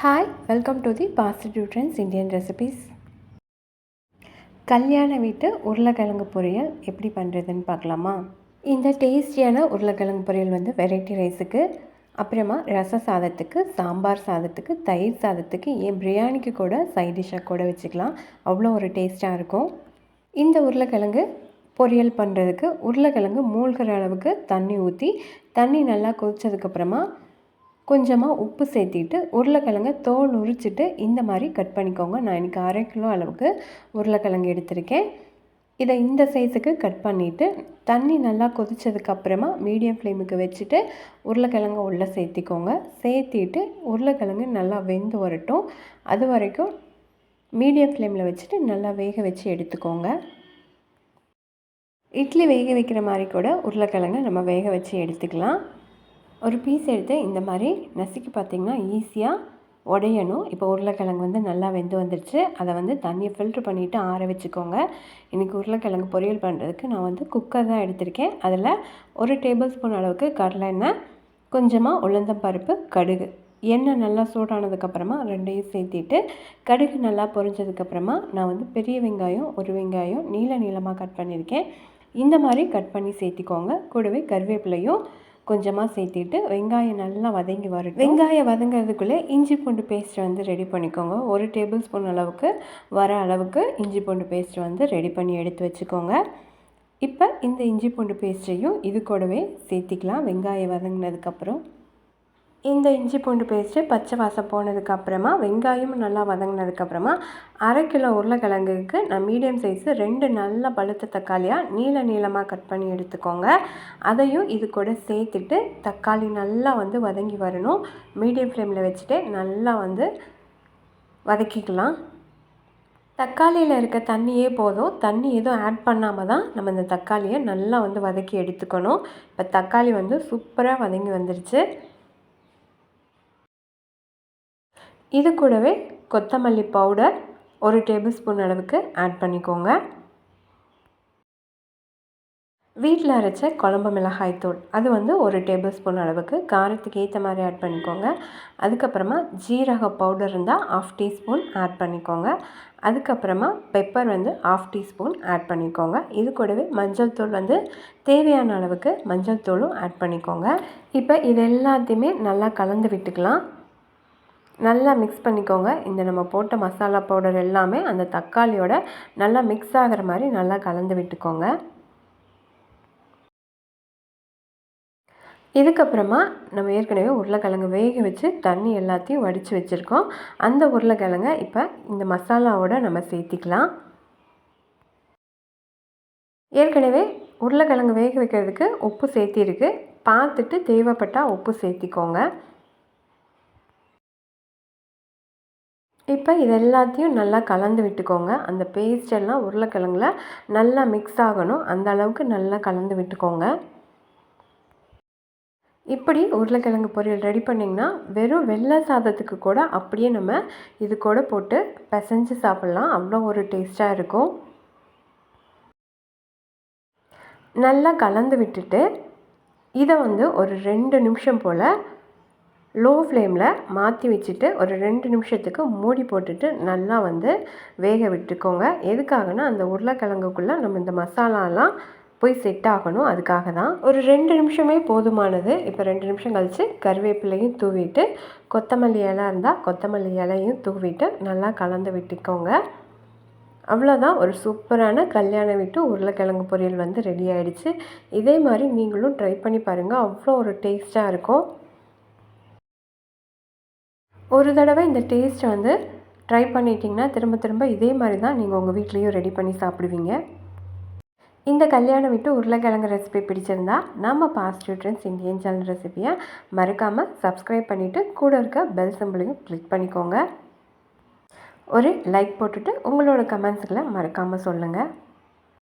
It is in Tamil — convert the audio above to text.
Hi welcome to the positive trends Indian recipes கல்யாண வீட்டு உருளைக்கிழங்கு பொரியல் எப்படி பண்ணுறதுன்னு பார்க்கலாமா? இந்த டேஸ்டியான உருளைக்கிழங்கு பொரியல் வந்து வெரைட்டி ரைஸுக்கு அப்புறமா ரச சாதத்துக்கு சாம்பார் சாதத்துக்கு தயிர் சாதத்துக்கு ஏன் பிரியாணிக்கு கூட சைட் டிஷ்ஷாக கூட வச்சுக்கலாம். அவ்வளோ ஒரு டேஸ்ட்டாக இருக்கும். இந்த உருளைக்கிழங்கு பொரியல் பண்ணுறதுக்கு உருளைக்கிழங்கு மூழ்கிற அளவுக்கு தண்ணி ஊற்றி தண்ணி நல்லா கொதிச்சதுக்கப்புறமா கொஞ்சமாக உப்பு சேர்த்திட்டு உருளைக்கிழங்கை தோல் உரிச்சிட்டு இந்த மாதிரி கட் பண்ணிக்கோங்க. நான் இன்றைக்கி அரை கிலோ அளவுக்கு உருளைக்கிழங்கு எடுத்திருக்கேன். இதை இந்த சைஸுக்கு கட் பண்ணிவிட்டு தண்ணி நல்லா கொதித்ததுக்கப்புறமா மீடியம் ஃப்ளேமுக்கு வச்சுட்டு உருளைக்கிழங்க உள்ளே சேர்த்திக்கோங்க. சேர்த்திட்டு உருளைக்கிழங்கு நல்லா வெந்து வரட்டும். அது வரைக்கும் மீடியம் ஃப்ளேமில் வச்சுட்டு நல்லா வேக வச்சு எடுத்துக்கோங்க. இட்லி வேக வைக்கிற மாதிரி கூட உருளைக்கிழங்கு நம்ம வேக வச்சு எடுத்துக்கலாம். ஒரு பீஸ் எடுத்து இந்த மாதிரி நசுக்கி பார்த்திங்கன்னா ஈஸியாக உடையணும். இப்போ உருளைக்கிழங்கு வந்து நல்லா வெந்து வந்துடுச்சு அதை வந்து தண்ணியை ஃபில்ட்ரு பண்ணிவிட்டு ஆற வச்சுக்கோங்க. இன்றைக்கி உருளைக்கிழங்கு பொரியல் பண்ணுறதுக்கு நான் வந்து குக்கர் தான் எடுத்திருக்கேன். அதில் ஒரு டேபிள் ஸ்பூன் அளவுக்கு கடலை எண்ணெய் கொஞ்சமாக உளுந்தம்பருப்பு கடுகு. எண்ணெய் நல்லா சூடானதுக்கப்புறமா ரெண்டையும் சேர்த்திட்டு கடுகு நல்லா பொரிஞ்சதுக்கப்புறமா நான் வந்து பெரிய வெங்காயம் ஒரு வெங்காயம் நீள நீளமாக கட் பண்ணியிருக்கேன். இந்த மாதிரி கட் பண்ணி சேர்த்திக்கோங்க. கூடவே கருவேப்பிலையும் கொஞ்சமாக சேர்த்திட்டு வெங்காயம் நல்லா வதங்கி வரும் வெங்காயம் வதங்கிறதுக்குள்ளே இஞ்சி பூண்டு பேஸ்ட் வந்து ரெடி பண்ணிக்கோங்க. ஒரு டேபிள் ஸ்பூன் அளவுக்கு வர அளவுக்கு இஞ்சி பூண்டு பேஸ்ட் வந்து ரெடி பண்ணி எடுத்து வச்சுக்கோங்க. இப்போ இந்த இஞ்சி பூண்டு பேஸ்ட்டையும் இது கூடவே சேர்த்திக்கலாம். வெங்காயம் வதங்கினதுக்கப்புறம். இந்த இஞ்சி பூண்டு பேஸ்ட்டு பச்சை வாசம் போனதுக்கப்புறமா வெங்காயமும் நல்லா வதங்கினதுக்கப்புறமா அரை கிலோ உருளைக்கிழங்குக்கு நான் மீடியம் சைஸு ரெண்டு நல்ல பழுத்த தக்காளியாக நீள நீளமாக கட் பண்ணி எடுத்துக்கோங்க. அதையும் இது கூட சேர்த்துட்டு தக்காளி நல்லா வந்து வதங்கி வரணும். மீடியம் ஃப்ளேமில் வச்சுட்டு நல்லா வந்து வதக்கிக்கலாம். தக்காளியில் இருக்க தண்ணியே போதும். தண்ணி எதுவும் ஆட் பண்ணாமல் தான் நம்ம இந்த தக்காளியை நல்லா வந்து வதக்கி எடுத்துக்கணும். இப்போ தக்காளி வந்து சூப்பராக வதங்கி வந்துருச்சு. இது கூடவே கொத்தமல்லி பவுடர் ஒரு டேபிள் ஸ்பூன் அளவுக்கு ஆட் பண்ணிக்கோங்க. வீட்டில் அரைச்ச குழம்பு மிளகாய் தூள் அது வந்து ஒரு டேபிள் ஸ்பூன் அளவுக்கு காரத்துக்கு ஏற்ற மாதிரி ஆட் பண்ணிக்கோங்க. அதுக்கப்புறமா ஜீரக பவுடர் இருந்தால் ஆஃப் டீஸ்பூன் ஆட் பண்ணிக்கோங்க. அதுக்கப்புறமா பெப்பர் வந்து ஆஃப் டீஸ்பூன் ஆட் பண்ணிக்கோங்க. இது கூடவே மஞ்சள் தூள் வந்து தேவையான அளவுக்கு மஞ்சள் தூளும் ஆட் பண்ணிக்கோங்க. இப்போ இது எல்லாத்தையுமே நல்லா கலந்து விட்டுக்கலாம். நல்லா மிக்ஸ் பண்ணிக்கோங்க. இந்த நம்ம போட்ட மசாலா பவுடர் எல்லாமே அந்த தக்காளியோட நல்லா மிக்ஸ் ஆகிற மாதிரி நல்லா கலந்து விட்டுக்கோங்க. இதுக்கப்புறமா நம்ம ஏற்கனவே உருளைக்கிழங்கு வேக வச்சு தண்ணி எல்லாத்தையும் வடித்து வச்சுருக்கோம். அந்த உருளைக்கிழங்கை இப்போ இந்த மசாலாவோட நம்ம சேர்த்திக்கலாம். ஏற்கனவே உருளைக்கிழங்கு வேக வைக்கிறதுக்கு உப்பு சேர்த்திருக்கு. பார்த்துட்டு தேவைப்பட்டால் உப்பு சேர்த்திக்கோங்க. இப்போ இது எல்லாத்தையும் நல்லா கலந்து விட்டுக்கோங்க. அந்த பேஸ்ட் எல்லாம் உருளைக்கிழங்குல நல்லா மிக்ஸ் ஆகணும். அந்த அளவுக்கு நல்லா கலந்து விட்டுக்கோங்க. இப்படி உருளைக்கிழங்கு பொரியல் ரெடி பண்ணிங்கன்னா வெறும் வெள்ளை சாதத்துக்கு கூட அப்படியே நம்ம இது கூட போட்டு பிசைஞ்சு சாப்பிட்லாம். அவ்வளோ ஒரு டேஸ்ட்டாக இருக்கும். நல்லா கலந்து விட்டுட்டு இதை வந்து ஒரு ரெண்டு நிமிஷம் போல் லோ ஃப்ளேமில் மாற்றி வச்சுட்டு ஒரு ரெண்டு நிமிஷத்துக்கு மூடி போட்டுட்டு நல்லா வந்து வேக விட்டுக்கோங்க. எதுக்காகனா அந்த உருளைக்கிழங்குக்குள்ளே நம்ம இந்த மசாலாலாம் போய் செட் ஆகணும். அதுக்காக தான். ஒரு ரெண்டு நிமிஷமே போதுமானது. இப்போ ரெண்டு நிமிஷம் கழித்து கருவேப்பிலையும் தூவிட்டு கொத்தமல்லி இலை இருந்தால் கொத்தமல்லி இலையும் தூவிட்டு நல்லா கலந்து விட்டுக்கோங்க. அவ்வளோதான் ஒரு சூப்பரான கல்யாண வீட்டு உருளைக்கிழங்கு பொரியல் வந்து ரெடி ஆகிடுச்சு இதே மாதிரி நீங்களும் ட்ரை பண்ணி பாருங்கள் அவ்வளோ ஒரு டேஸ்ட்டாக இருக்கும். ஒரு தடவை இந்த டேஸ்ட்டை வந்து ட்ரை பண்ணிட்டிங்கன்னா திரும்ப திரும்ப இதே மாதிரி தான் நீங்கள் உங்கள் வீட்லேயும் ரெடி பண்ணி சாப்பிடுவீங்க. இந்த கல்யாணம் விட்டு உருளைக்கிழங்கு ரெசிபி பிடிச்சிருந்தா நம்ம பாசிட்டிவ் ட்ரெண்ட்ஸ் இந்தியன் சேனல் ரெசிபியை மறக்காமல் சப்ஸ்கிரைப் பண்ணிவிட்டு கூட இருக்க பெல் சிம்பிளையும் கிளிக் பண்ணிக்கோங்க. ஒரு லைக் போட்டுட்டு உங்களோட கமெண்ட்ஸுகளை மறக்காமல் சொல்லுங்கள்